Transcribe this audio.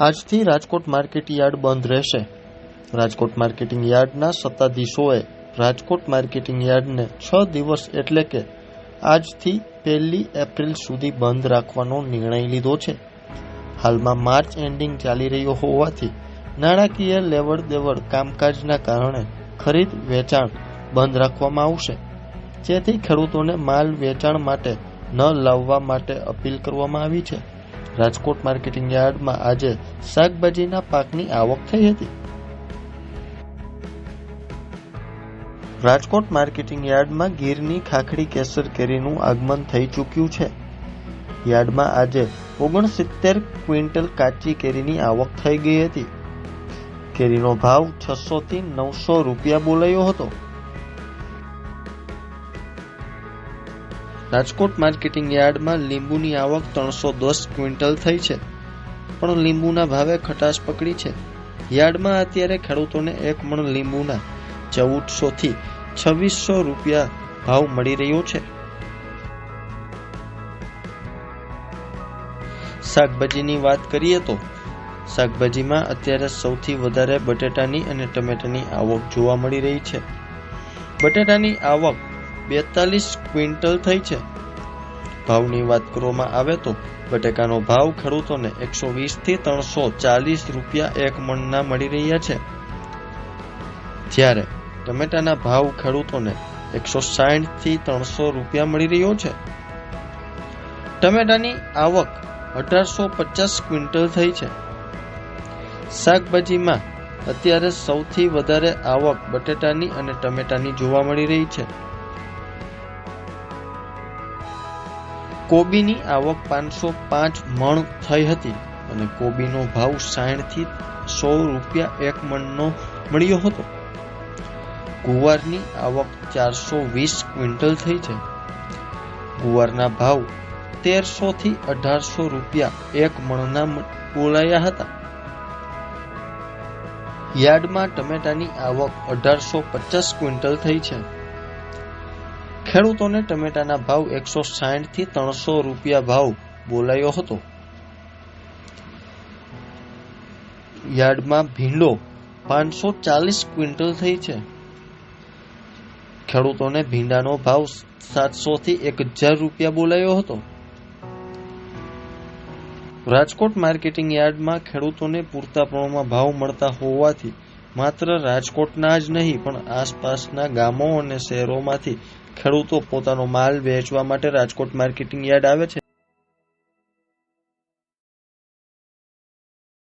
આજથી Rajkot market yard બંધ રહેશે. રાજકોટ માર્કેટિંગ યાર્ડના સત્તાધીશોએ રાજકોટ માર્કેટિંગ યાર્ડને છ દિવસ એટલે કે આજથી પહેલી એપ્રિલ સુધી બંધ રાખવાનો નિર્ણય લીધો છે. હાલમાં માર્ચ એન્ડિંગ ચાલી રહ્યો હોવાથી નાણાકીય લેવડ દેવડ કામકાજના કારણે ખરીદ વેચાણ બંધ રાખવામાં આવશે. જેથી ખેડૂતોને માલ વેચાણ માટે ન લાવવા માટે અપીલ કરવામાં આવી છે. રાજકોટ માર્કેટિંગ યાર્ડમાં આજે શાકભાજીના પાકની આવક થઈ હતી. રાજકોટ માર્કેટિંગ યાર્ડમાં ગીરની ખાખડી કેસર કેરીનું આગમન થઈ ચૂક્યું છે. યાર્ડમાં આજે ઓગણસિત્તેર ક્વિન્ટલ કાચી કેરીની આવક થઈ ગઈ હતી. કેરીનો ભાવ છસો થી નવસો રૂપિયા બોલાયો હતો. રાજકોટ માર્કેટિંગ યાર્ડમાં લીંબુની આવક ત્રણસો દસ ક્વિન્ટલ થઈ છે. પણ લીંબુના ભાવે ખટાશ પકડી છે. યાર્ડમાં અત્યારે ખેડૂતોને એક મણ લીંબુના ચૌદસો થી છવ્વીસો રૂપિયા ભાવ મળી રહ્યો છે. શાકભાજીની વાત કરીએ તો શાકભાજીમાં અત્યારે સૌથી વધારે બટેટાની અને ટમેટાની આવક જોવા મળી રહી છે. બટેટાની આવક બેતાલીસ ક્વિન્ટલ થઈ છે. ભાવની વાત કરવામાં આવે તો બટેકાનો ભાવ ખેડૂતોને એકસો વીસથી ત્રણસો ચાલીસ રૂપિયા એક મણના મળી રહ્યા છે. જ્યારે ટમેટાના ભાવ ખેડૂતોને એકસો સાઠથી ત્રણસો રૂપિયા મળી રહ્યો છે. ટમેટાની આવક અઢારસો પચાસ ક્વિન્ટલ થઈ છે. શાકભાજીમાં અત્યારે સૌથી વધારે આવક બટેટાની અને ટમેટાની જોવા મળી રહી છે. કોબીની આવક પાંચસો પાંચ મણ થઈ હતી અને કોબીનો ભાવ સાઠથી સો રૂપિયા એક મણનો મળ્યો હતો. ગુવારની આવક ચારસો વીસ ક્વિન્ટલ થઈ છે. ગુવારના ભાવ તેરસો થી અઢારસો રૂપિયા એક મણના બોલાયા હતા. યાર્ડમાં ટમેટાની આવક અઢારસો પચાસ ક્વિન્ટલ થઈ છે. ખેડૂતોને ટમેટાના ભાવ એકસો સાઠથી ત્રણસો રૂપિયા ભાવ બોલાયો હતો. યાર્ડમાં ભીંડો પાંચસો ચાલીસ ક્વિન્ટલ થઈ છે. ખેડૂતોને ભીંડાનો ભાવ સાતસો થી એક હજાર રૂપિયા બોલાયો હતો. રાજકોટ માર્કેટિંગ યાર્ડમાં ખેડૂતોને પૂરતા પ્રમાણમાં ભાવ મળતા હોવાથી માત્ર રાજકોટના જ નહીં, પણ આસપાસના ગામો અને શહેરોમાંથી ખેડૂતો પોતાનો માલ વેચવા માટે રાજકોટ માર્કેટિંગ યાર્ડ આવે છે.